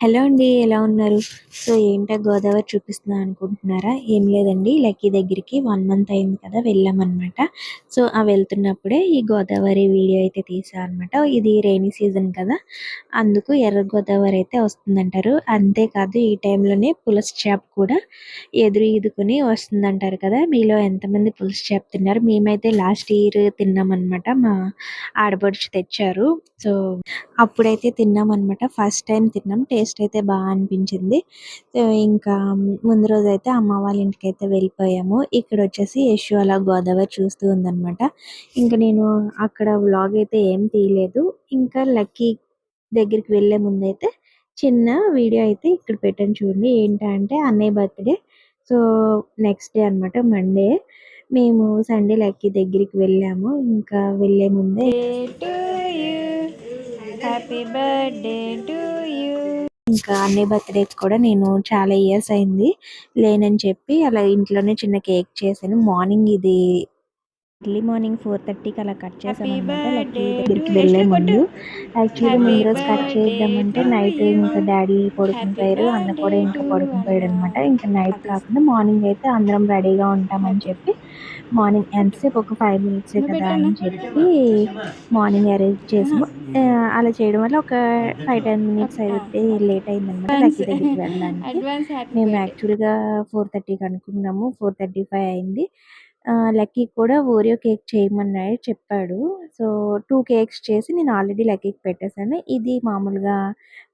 Hello అండి ఎలా ఉన్నారు? సో ఏంటో గోదావరి చూపిస్తున్నా అనుకుంటున్నారా? ఏం లేదండి లక్కీ దగ్గరికి వన్ మంత్ అయింది కదా వెళ్ళామన్నమాట. సో ఆ వెళ్తున్నప్పుడే ఈ గోదావరి వీడియో అయితే తీసా అనమాట ఇది రైనీ సీజన్ కదా అందుకు ఎర్ర గోదావరి అయితే వస్తుందంటారు. అంతేకాదు ఈ టైంలోనే పులస చేప కూడా ఎదురు ఈదుకొని వస్తుందంటారు కదా మీలో ఎంతమంది పులస చేప తిన్నారు? మేమైతే లాస్ట్ ఇయర్ తిన్నామన్నమాట మా ఆడపడుచు తెచ్చారు. సో అప్పుడైతే తిన్నాం అనమాట ఫస్ట్ టైం తిన్నాం. టేస్ట్ అయితే బాగా అనిపించింది. సో ఇంకా ముందు రోజు అయితే అమ్మ వాళ్ళ ఇంటికి అయితే వెళ్ళిపోయాము. ఇక్కడ వచ్చేసి యశు అలా గోదావరి చూస్తూ ఉందనమాట ఇంకా నేను అక్కడ వ్లాగ్ అయితే ఏం తీయలేదు. ఇంకా లక్కీ దగ్గరికి వెళ్ళే ముందైతే చిన్న వీడియో అయితే ఇక్కడ పెట్టాను చూడండి. ఏంటంటే అన్నయ్య బర్త్డే. సో నెక్స్ట్ డే అన్నమాట మండే. మేము సండే లక్కీ దగ్గరికి వెళ్ళాము. ఇంకా వెళ్ళే ముందే హ్యాపీ బర్త్డే టు ఇంకా అన్నయ్య బర్త్డేస్ కూడా నేను చాలా ఇయర్స్ అయింది. లేనని చెప్పి అలా ఇంట్లోనే చిన్న కేక్ చేశాను. మార్నింగ్ ఇది ఎర్లీ మార్నింగ్ ఫోర్ థర్టీకి అలా కట్ చేసాను అనమాట లక్కీ దగ్గరికి వెళ్ళే ముందు. యాక్చువల్లీ ముందు రోజు కట్ చేద్దామంటే నైట్ ఇంకా డాడీ పడుకుంటారు అన్న కూడా ఇంకా పడుకుంటాడు అనమాట ఇంకా నైట్ కాకుండా మార్నింగ్ అయితే అందరం రెడీగా ఉంటామని చెప్పి మార్నింగ్ ఎంతసేపు? ఒక ఫైవ్ మినిట్సే కదా అని చెప్పి మార్నింగ్ అరేంజ్ చేసాము. అలా చేయడం వల్ల ఒక ఫైవ్ టెన్ మినిట్స్ అయితే లేట్ అయిందన్నమాట లక్కీ దగ్గరికి వెళ్ళడానికి. మేము యాక్చువల్గా ఫోర్ థర్టీకి అనుకున్నాము. ఫోర్ థర్టీ ఫైవ్ అయింది. లక్కీ కూడా ఓరియో కేక్ చేయమన్నాడు చెప్పాడు. సో టూ కేక్స్ చేసి నేను ఆల్రెడీ లక్కీకి పెట్టేశాను. ఇది మామూలుగా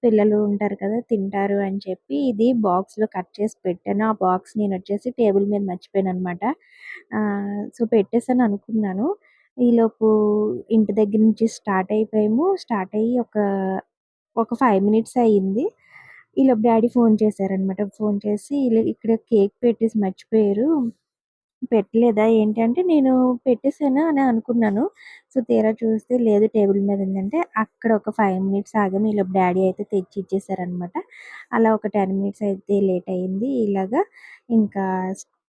పిల్లలు ఉంటారు కదా తింటారు అని చెప్పి ఇది బాక్స్లో కట్ చేసి పెట్టాను. ఆ బాక్స్ నేను వచ్చేసి టేబుల్ మీద మర్చిపోయాను అనమాట సో పెట్టేశాను అనుకున్నాను. ఈలోపు ఇంటి దగ్గర నుంచి స్టార్ట్ అయిపోయాము. స్టార్ట్ అయ్యి ఒక ఒక ఫైవ్ మినిట్స్ అయ్యింది. ఈలోపు డాడీ ఫోన్ చేశారనమాట ఫోన్ చేసి ఇక్కడ కేక్ పెట్టేసి మర్చిపోయారు. పెట్టలేదా? ఏంటి అంటే నేను పెట్టేసాను అని అనుకున్నాను. సో తీరా చూస్తే లేదు టేబుల్ మీద ఉందంటే అక్కడ ఒక ఫైవ్ మినిట్స్ ఆగాము ఇలా డాడీ అయితే తెచ్చి ఇచ్చేసారనమాట. అలా ఒక టెన్ మినిట్స్ అయితే లేట్ అయింది. ఇలాగా ఇంకా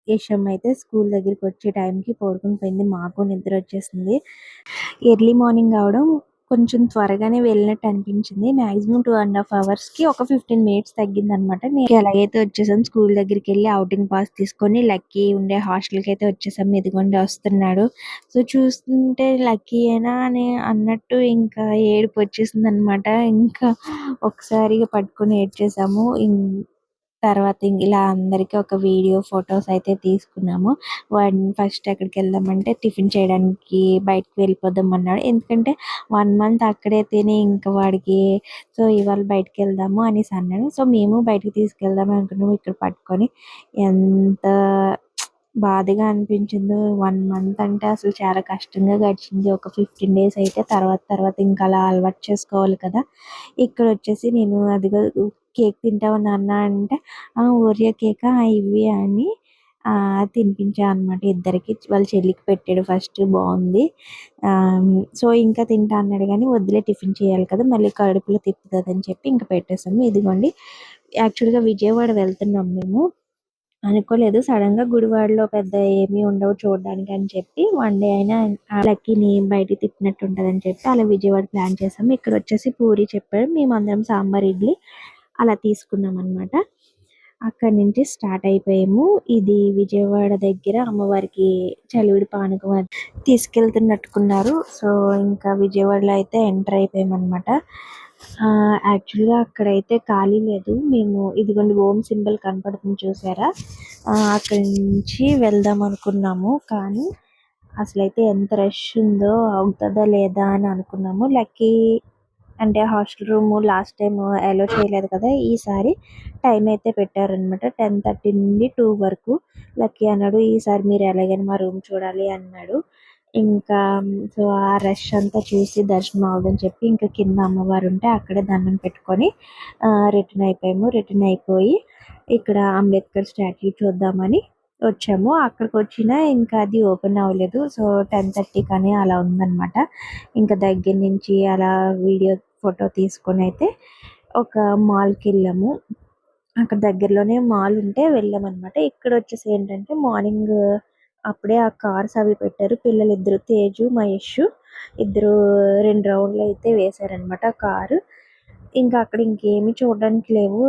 యశమ్ అయితే స్కూల్ దగ్గరికి వచ్చే టైంకి పడుకుని పోయింది. మాకు నిద్ర వచ్చేసింది. ఎర్లీ మార్నింగ్ అవడం కొంచెం త్వరగానే వెళ్ళినట్టు అనిపించింది. మాక్సిమం టూ అండ్ హాఫ్ అవర్స్కి ఒక ఫిఫ్టీన్ మినిట్స్ తగ్గింది అనమాట నేను ఎలాగైతే వచ్చేసాం స్కూల్ దగ్గరికి వెళ్ళి అవుటింగ్ పాస్ తీసుకొని లక్కీ ఉండే హాస్టల్కి అయితే వచ్చేసాం. ఇదిగోండి వస్తున్నాడు. సో చూస్తుంటే లక్కీ అయినా అని అన్నట్టు ఇంకా ఏడుపు వచ్చేసింది అనమాట ఇంకా ఒకసారిగా పట్టుకొని ఏడ్చేసాము. తర్వాత ఇలా అందరికీ ఒక వీడియో ఫొటోస్ అయితే తీసుకున్నాము. వాడిని ఫస్ట్ అక్కడికి వెళ్దామంటే టిఫిన్ చేయడానికి బయటకు వెళ్ళిపోదాం అన్నాడు. ఎందుకంటే వన్ మంత్ అక్కడే తిని ఇంకా వాడికి సో ఇవాళ బయటకు వెళ్దాము అనేసి అన్నాడు. సో మేము బయటకు తీసుకెళ్దాం అనుకున్నాము. ఇక్కడ పట్టుకొని ఎంత బాధగా అనిపించిందో. వన్ మంత్ అంటే అసలు చాలా కష్టంగా గడిచింది. ఒక ఫిఫ్టీన్ డేస్ అయితే తర్వాత తర్వాత ఇంకా అలా అలవాటు చేసుకోవాలి కదా. ఇక్కడ వచ్చేసి నేను అదిగో కేక్ తింటావా నాన్న అంటే "ఆ, ఓరియో కేకా ఇవి అని ఆ తినిపించా అనమాట ఇద్దరికి వాళ్ళ చెల్లికి పెట్టాడు ఫస్ట్ బాగుంది. సో ఇంకా తింటా అన్నాడు కానీ వద్దులే టిఫిన్ చేయాలి కదా మళ్ళీ కడుపులో తిప్పుతుంది అని చెప్పి ఇంకా పెట్టేసాము ఇదిగోండి యాక్చువల్గా విజయవాడ వెళ్తున్నాం మేము. అనుకోలేదు సడన్గా గుడివాడలో పెద్ద ఏమీ ఉండవు చూడడానికి అని చెప్పి వన్ డే అయినా లక్కీని బయటికి తిప్పినట్టు ఉంటుందని చెప్పి అలా విజయవాడ ప్లాన్ చేసాము ఇక్కడ వచ్చేసి పూరి చెప్పాడు. మేము అందరం సాంబార్ ఇడ్లీ అలా తీసుకున్నాం అక్కడి నుంచి స్టార్ట్ అయిపోయాము. ఇది విజయవాడ దగ్గర అమ్మవారికి చలివిడి పానకం తీసుకెళ్తున్నట్టుకున్నారు. సో ఇంకా విజయవాడలో అయితే ఎంటర్ అయిపోయామన్నమాట. అనమాట యాక్చువల్గా అక్కడైతే ఖాళీ లేదు. మేము ఇదిగోండి ఓం సింబల్ కనపడుతుంది చూసారా? అక్కడి నుంచి వెళ్దాం అనుకున్నాము. కానీ అసలైతే ఎంత రష్ ఉందో అవుతుందా లేదా అని అనుకున్నాము. లక్కీ అంటే hostel room last time allow చేయలేదు కదా ఈసారి టైం అయితే పెట్టారనమాట టెన్ థర్టీ నుండి టూ వరకు. లక్కీ అన్నాడు ఈసారి మీరు ఎలాగైనా మా రూమ్ చూడాలి అన్నాడు. ఇంకా సో ఆ రష్ అంతా చూసి దర్శనం అవ్వదని చెప్పి ఇంకా కింద అమ్మవారు ఉంటే అక్కడే దండం పెట్టుకొని రిటర్న్ అయిపోయాము. రిటర్న్ అయిపోయి ఇక్కడ అంబేద్కర్ స్టాట్యూ చూద్దామని వచ్చాము. అక్కడికి వచ్చినా ఇంకా అది ఓపెన్ అవ్వలేదు. సో టెన్ థర్టీ కానీ అలా ఉందన్నమాట. ఇంకా దగ్గర నుంచి అలా వీడియో ఫోటో తీసుకొని అయితే ఒక మాల్కి వెళ్ళాము. అక్కడ దగ్గరలోనే మాల్ ఉంటే వెళ్ళామన్నమాట. ఇక్కడ వచ్చేసి ఏంటంటే మార్నింగ్ అప్పుడే ఆ కార్స్ అవి పెట్టారు. పిల్లలు ఇద్దరు తేజు మహేష్ ఇద్దరు రెండు రౌండ్లు అయితే వేశారనమాట కారు. ఇంకా అక్కడ ఇంకేమి చూడడానికి లేవు.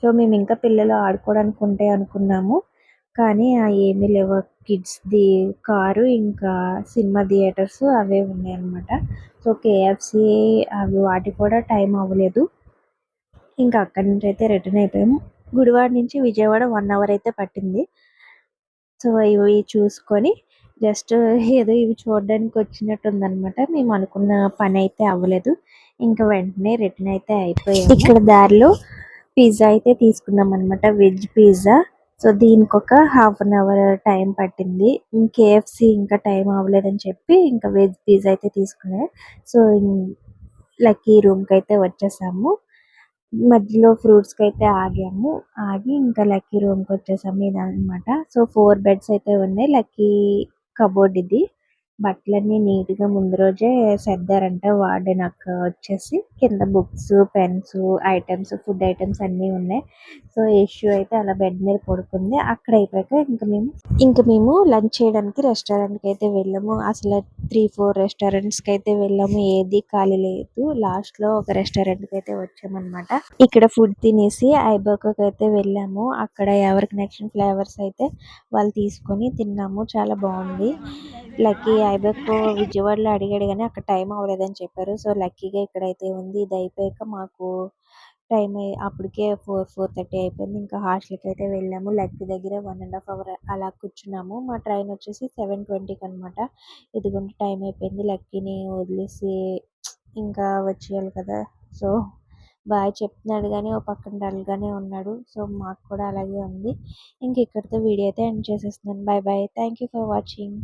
సో మేము ఇంకా పిల్లలు ఆడుకోవడానికి ఉంటాయి అనుకున్నాము. కానీ ఆ ఏమీ లేవు. కిడ్స్ది కారు ఇంకా సినిమా థియేటర్స్ అవే ఉన్నాయి అన్నమాట. సో కేఎఫ్సి అవి వాటికి కూడా టైం అవ్వలేదు. ఇంకా అక్కడి నుంచి అయితే రిటర్న్ అయిపోయాము. గుడివాడ నుంచి విజయవాడ వన్ అవర్ అయితే పట్టింది. సో ఇవి చూసుకొని జస్ట్ ఏదో ఇవి చూడడానికి వచ్చినట్టు ఉందన్నమాట మేము అనుకున్న పని అయితే అవ్వలేదు. ఇంకా వెంటనే రిటర్న్ అయితే అయిపోయాము. ఇక్కడ దారిలో పిజ్జా అయితే తీసుకున్నాం అనమాట వెజ్ పిజ్జా. సో దీనికి ఒక హాఫ్ అన్ అవర్ టైం పట్టింది కేఎఫ్సి ఇంకా టైం అవ్వలేదని చెప్పి ఇంకా వెజ్ పిజ్జా అయితే తీసుకున్నా సో లక్కీ రూమ్కి అయితే వచ్చేసాము. మధ్యలో ఫ్రూట్స్కి అయితే ఆగాము. ఆగి ఇంకా లక్కీ రూమ్కి వచ్చేసాము వచ్చేసాము ఇదన్నమాట. సో ఫోర్ బెడ్స్ అయితే ఉన్నాయి. లక్కీ కబోర్డ్ ఇది. బట్టలన్నీ నీట్గా ముందు రోజే సర్దారంట. వార్డెన్ అక్క వచ్చేసి కింద books pens items food items అన్నీ ఉన్నాయి. సో యశు అయితే అలా బెడ్ మీద పడుకుంది. అక్కడ అయిపోయాక ఇంకా మేము ఇంకా మేము లంచ్ చేయడానికి రెస్టారెంట్కి అయితే వెళ్ళాము. అసలు త్రీ ఫోర్ రెస్టారెంట్స్కి అయితే వెళ్ళాము. ఏది ఖాళీ లేదు. లాస్ట్లో ఒక రెస్టారెంట్కి అయితే వచ్చామన్నమాట. ఇక్కడ ఫుడ్ తినేసి ఐబోకోకి అయితే వెళ్ళాము. అక్కడ ఎవరికి నచ్చిన ఫ్లేవర్స్ అయితే వాళ్ళు తీసుకొని తిన్నాము. చాలా బాగుంది. లక్కీ ఐబెక్ విజయవాడలో అడిగాడు కానీ అక్కడ టైం అవ్వలేదని చెప్పారు. సో లక్కీగా ఇక్కడైతే ఉంది. ఇది అయిపోయాక మాకు టైం అప్పటికే ఫోర్ ఫోర్ థర్టీ అయిపోయింది. ఇంకా హాస్టల్కి అయితే వెళ్ళాము. లక్కీ దగ్గర వన్ అండ్ హాఫ్ అవర్ అలా కూర్చున్నాము. మా ట్రైన్ వచ్చేసి సెవెన్ ట్వంటీకి అనమాట ఇదిగుంటే టైం అయిపోయింది. లక్కీని వదిలేసి ఇంకా వచ్చేయాలి కదా. సో బాయ్ చెప్తున్నాడు కానీ ఓ పక్కన డల్గానే ఉన్నాడు. సో మాకు కూడా అలాగే ఉంది. ఇంక ఇక్కడితో వీడియో అయితే ఎండ్ చేసేస్తున్నాను. Bye bye. Thank you for watching.